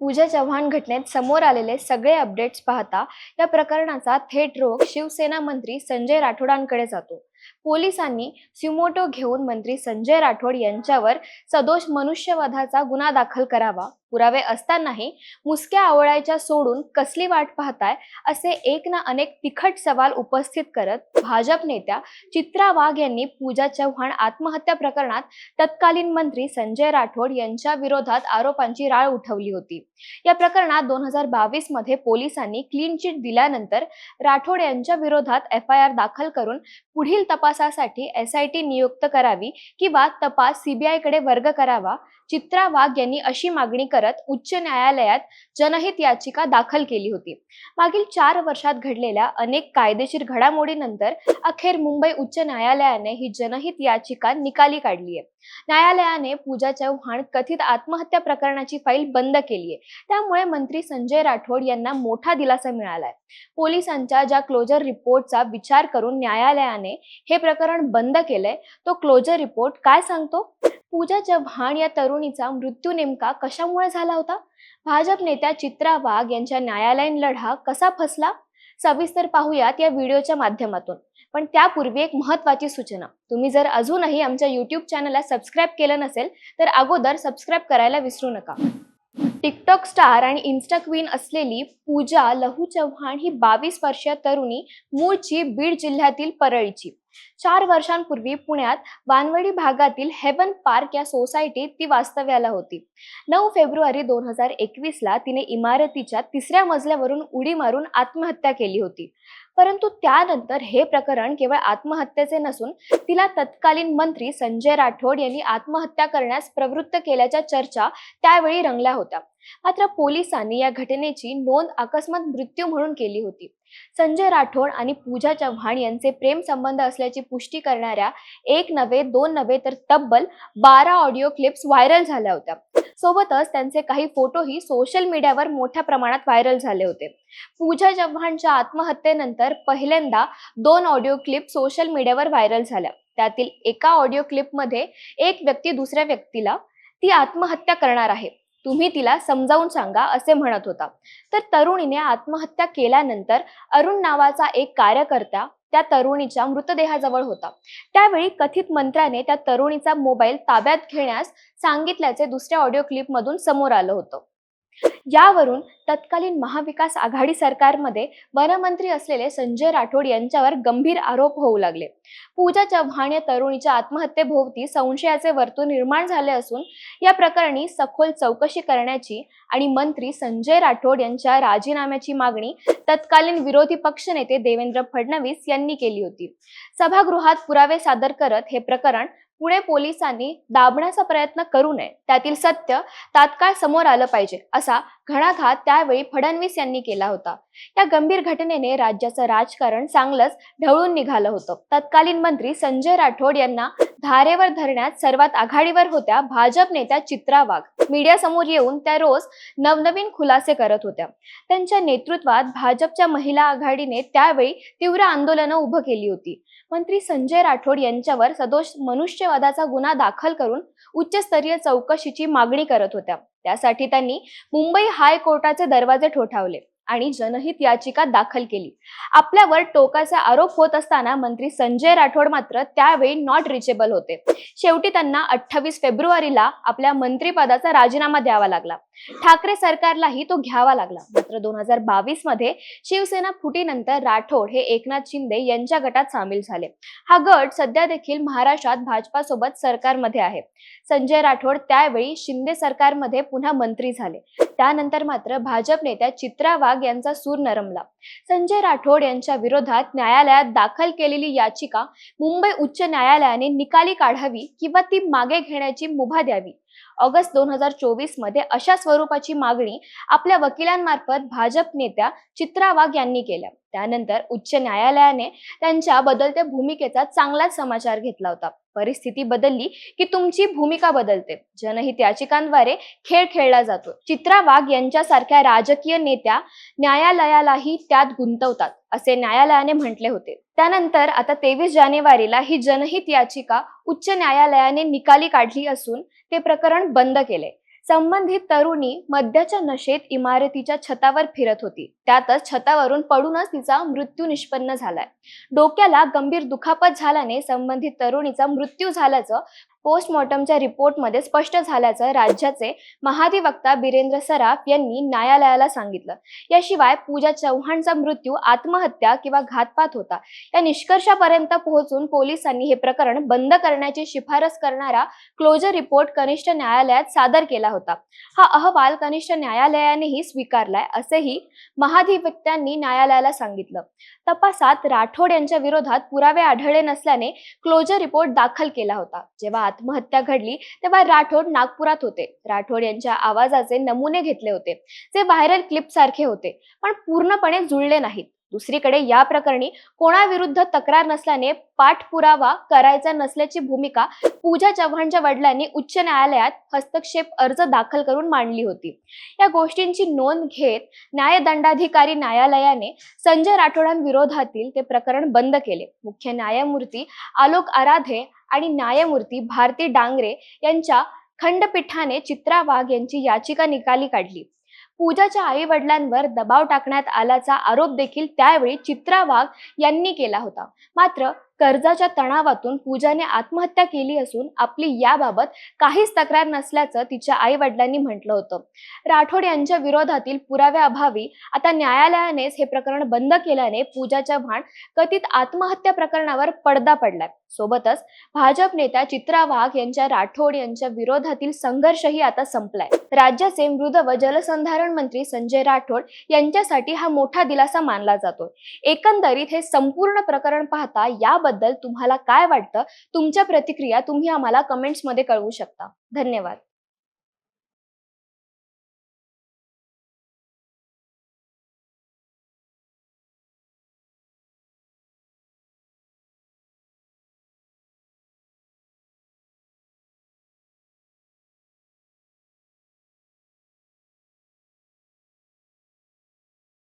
पूजा चव्हाण घटनेत समोर आलेले सगळे अपडेट्स पाहता या प्रकरणाचा थेट रोग शिवसेना मंत्री संजय राठोडांकडे जातो. पोलिसांनी सिमोटो घेऊन मंत्री संजय राठोड यांच्यावर सदोष मनुष्यवधाचा गुन्हा दाखल करावा. पुरावे असतानाही मुसक्या आवळायच्या सोडून कसली वाट पाहताय असे एक ना अनेक तिखट सवाल उपस्थित करत भाजप नेत्या चित्रा वाघ यांनी पूजा चव्हाण आत्महत्या प्रकरणात तत्कालीन मंत्री संजय राठोड यांच्या विरोधात आरोपांची राळ उठवली होती. या प्रकरणात दोन हजार बावीसमध्ये पोलिसांनी क्लीन चिट दिल्यानंतर राठोड यांच्या विरोधात एफ आय आर दाखल करून पुढील तपासासाठी एस आय टी नियुक्त करावी किंवा तपास सीबीआयकडे वर्ग करावा? चित्रा वाघ यांनी अशी मागणी करत उच्च न्यायालयात जनहित याचिका दाखल केली होती. मागील चार वर्षात घडलेल्या अनेक कायदेशीर घडामोडीनंतर अखेर मुंबई उच्च न्यायालयाने ही जनहित याचिका निकाली काढली आहे. न्यायालयाने पूजा चव्हाण कथित आत्महत्या प्रकरणाची फाईल बंद केली आहे. त्यामुळे मंत्री संजय राठोड यांना मोठा दिलासा मिळालाय. पोलिसांच्या ज्या क्लोजर रिपोर्टचा विचार करून न्यायालयाने हे प्रकरण बंद केलंय. तो क्लोजर रिपोर्ट काय सांगतो? पूजा चव्हाण या तरुणीचा मृत्यू नेमका कशामुळे झाला होता? भाजप नेत्या चित्रा वाघ यांच्या न्यायालयीन लढा कसा फसला? सविस्तर पाहूयात या व्हिडिओच्या माध्यमातून. पण त्यापूर्वी एक महत्वाची सूचना. तुम्ही जर अजूनही आमच्या युट्यूब चॅनलला सबस्क्राईब केलं नसेल तर अगोदर सबस्क्राईब करायला विसरू नका. टिकटॉक स्टार आणि इन्स्टा क्वीन असलेली पूजा लहू चव्हाण ही बावीस वर्षीय तरुणी मूळची बीड जिल्ह्यातील परळीची. चार वर्षांपूर्वी पुण्यात वानवडी भागातील हेवन पार्क या सोसायटीत ती वास्तव्याला होती. नऊ फेब्रुवारी दोन हजार एकवीसला तिने इमारतीच्या तिसऱ्या मजल्यावरून उडी मारून आत्महत्या केली होती. परंतु त्यानंतर हे प्रकरण केवळ आत्महत्येचे नसून तिला तत्कालीन मंत्री संजय राठोड यांनी आत्महत्या करण्यास प्रवृत्त केल्याच्या चर्चा त्यावेळी रंगल्या होत्या. मात्र पोलिसांनी या घटनेची नोंद अकस्मात मृत्यू म्हणून केली होती. संजय राठोड आणि पूजा चव्हाण यांचे प्रेम संबंध असल्याची पुष्टी करणाऱ्या एक नव्हे दोन नव्हे तर तब्बल बारा ऑडिओ क्लिप्स व्हायरल झाल्या होत्या. सोबतच त्यांचे काही फोटोही सोशल मीडियावर मोठ्या प्रमाणात व्हायरल झाले होते. पूजा चव्हाणच्या आत्महत्येनंतर पहिल्यांदा दोन ऑडिओ क्लिप सोशल मीडियावर व्हायरल झाल्या. त्यातील एका ऑडिओ क्लिपमध्ये एक व्यक्ती दुसऱ्या व्यक्तीला ती आत्महत्या करणार आहे. तुम्ही तिला समजावून सांगा असे म्हणत होता. तर तरुणीने आत्महत्या केल्यानंतर अरुण नावाचा एक कार्यकर्ता त्या तरुणीच्या मृतदेहाजवळ होता. त्यावेळी कथित मंत्र्याने त्या तरुणीचा मोबाईल ताब्यात घेण्यास सांगितल्याचे दुसऱ्या ऑडिओ क्लिपमधून समोर आलं होतं. यावरून तत्कालीन महाविकास आघाडी सरकारमध्ये वनमंत्री असलेले संजय राठोड यांच्यावर गंभीर आरोप होऊ लागले. पूजा चव्हाण या तरुणीच्या आत्महत्येभोवती संशयाचे वर्तुळ निर्माण झाले असून या प्रकरणी सखोल चौकशी करण्याची आणि मंत्री संजय राठोड यांच्या राजीनाम्याची मागणी तत्कालीन विरोधी पक्षनेते देवेंद्र फडणवीस यांनी केली होती. सभागृहात पुरावे सादर करत हे प्रकरण पुणे पोलिसांनी दाबण्याचा प्रयत्न करू नये. त्यातील सत्य तात्काळ समोर आलं पाहिजे असा घणाघात त्यावेळी फडणवीस यांनी केला होता. या गंभीर घटनेने राज्याचं राजकारण चांगलंच ढवळून निघालं होतं. तत्कालीन मंत्री संजय राठोड यांना धारेवर धरण्यात सर्वात आघाडीवर होत्या भाजप नेत्या चित्रा वाघ. मीडियासमोर येऊन त्या रोज नवनवीन खुलासे करत होत्या. त्यांच्या नेतृत्वात भाजपच्या महिला आघाडीने त्यावेळी तीव्र आंदोलनं उभं केली होती. मंत्री संजय राठोड यांच्यावर सदोष मनुष्यवादाचा गुन्हा दाखल करून उच्चस्तरीय चौकशीची मागणी करत होत्या. त्यासाठी त्यांनी मुंबई हायकोर्टाचे दरवाजे ठोठावले. आणि जनहित याचिका दाखल केली. आपल्यावर टोकाचा आरोप होत असताना मंत्री संजय राठोड मात्र त्यावेळी नॉट रिचेबल होते. शेवटी त्यांना अठ्ठावीस फेब्रुवारीला आपल्या मंत्रिपदाचा राजीनामा द्यावा लागला. ठाकरे सरकारलाही तो घ्यावा लागला. मात्र दोन हजार बावीसमध्ये शिवसेना फुटीनंतर राठोड हे एकनाथ शिंदे यांच्या गटात सामील झाले. हा गट सध्या देखील महाराष्ट्रात भाजपासोबत सरकारमध्ये आहे. संजय राठोड त्यावेळी शिंदे सरकारमध्ये पुन्हा मंत्री झाले. त्यानंतर मात्र भाजप नेत्या चित्रा वाघ यांचा सूर नरमला. संजय राठोड यांच्या विरोधात न्यायालयात दाखल केलेली याचिका मुंबई उच्च न्यायालयाने निकाली काढावी किंवा ती मागे घेण्याची मुभा द्यावी. ऑगस्ट दोन हजार चोवीसमध्ये अशा स्वरूपाची मागणी आपल्या वकिलांमार्फत भाजप नेत्या चित्रा वाघ यांनी केल्या. त्यानंतर उच्च न्यायालयाने त्यांच्या बदलत्या भूमिकेचा चांगलाच समाचार घेतला होता. परिस्थिती बदलली की तुमची भूमिका बदलते. जनहित याचिकांद्वारे खेळ खेळला जातो. चित्रा वाघ यांच्यासारख्या राजकीय नेत्या न्यायालयालाही त्यात गुंतवतात असे न्यायालयाने म्हटले होते. त्यानंतर आता तेवीस जानेवारीला ही जनहित याचिका उच्च न्यायालयाने निकाली काढली असून ते प्रकरण बंद केले. संबंधित तरुणी मद्याच्या नशेत इमारतीच्या छतावर फिरत होती. त्यातच छतावरून पडूनच तिचा मृत्यू निष्पन्न झालाय. डोक्याला गंभीर दुखापत झाल्याने संबंधित तरुणीचा मृत्यू झाल्याचं पोस्टमॉर्टमच्या रिपोर्टमध्ये स्पष्ट झाल्याचं राज्याचे महाधिवक्ता बिरेंद्र सराफ यांनी न्यायालयाला सांगितलं. याशिवाय पूजा चव्हाणचा मृत्यू आत्महत्या किंवा घातपात होता या निष्कर्षापर्यंत पोहोचून पोलिसांनी हे प्रकरण बंद करण्याची शिफारस करणारा क्लोजर रिपोर्ट कनिष्ठ न्यायालयात सादर केला होता. हा अहवाल कनिष्ठ न्यायालयानेही स्वीकारलाय असेही महाधिवक्त्यांनी न्यायालयाला सांगितलं. तपासात राठोड यांच्या विरोधात पुरावे आढळले नसल्याने क्लोजर रिपोर्ट दाखल केला होता. जेव्हा आत्महत्या घडली तेव्हा राठोड नागपुरात होते. राठोड यांच्या आवाजाचे नमुने घेतले होते. जे व्हायरल क्लिप सारखे होते पण पूर्णपणे जुळले नाहीत. दुसरीकडे या प्रकरणी कोणाविरुद्ध तक्रार नसल्याने पाठपुरावा करायचा नसल्याची भूमिका पूजा चव्हाणच्या वडिलांनी उच्च न्यायालयात हस्तक्षेप अर्ज दाखल करून मांडली होती. या गोष्टींची नोंद घेत न्यायदंडाधिकारी न्यायालयाने संजय राठोडांविरोधातील ते प्रकरण बंद केले. मुख्य न्यायमूर्ती आलोक आराधे आणि न्यायमूर्ती भारती डांगरे यांच्या खंडपीठाने चित्रा वाघ यांची याचिका निकाली काढली. पूजाच्या आई वडिलांवर दबाव टाकण्यात आल्याचा आरोप देखील त्यावेळी चित्रा वाघ यांनी केला होता. मात्र कर्जाच्या तणावातून पूजाने आत्महत्या केली असून आपली याबाबत काहीच तक्रार नसल्याचं तिच्या आई वडिलांनी म्हटलं होतं. राठोड यांच्या विरोधातील पुराव्याअभावी आता न्यायालयानेच हे प्रकरण बंद केल्याने पूजा चव्हाण कथित आत्महत्या प्रकरणावर पडदा पडलाय. सोबतच भाजप नेत्या चित्रा वाघ यांच्या राठोड यांच्या विरोधातील संघर्षही आता संपलाय. राज्याचे मृद व जलसंधारण मंत्री संजय राठोड यांच्यासाठी हा मोठा दिलासा मानला जातो एकंदरीत हे संपूर्ण प्रकरण पाहता याबद्दल तुम्हाला काय वाटतं? तुमच्या प्रतिक्रिया तुम्ही आम्हाला कमेंट्समध्ये कळवू शकता. धन्यवाद.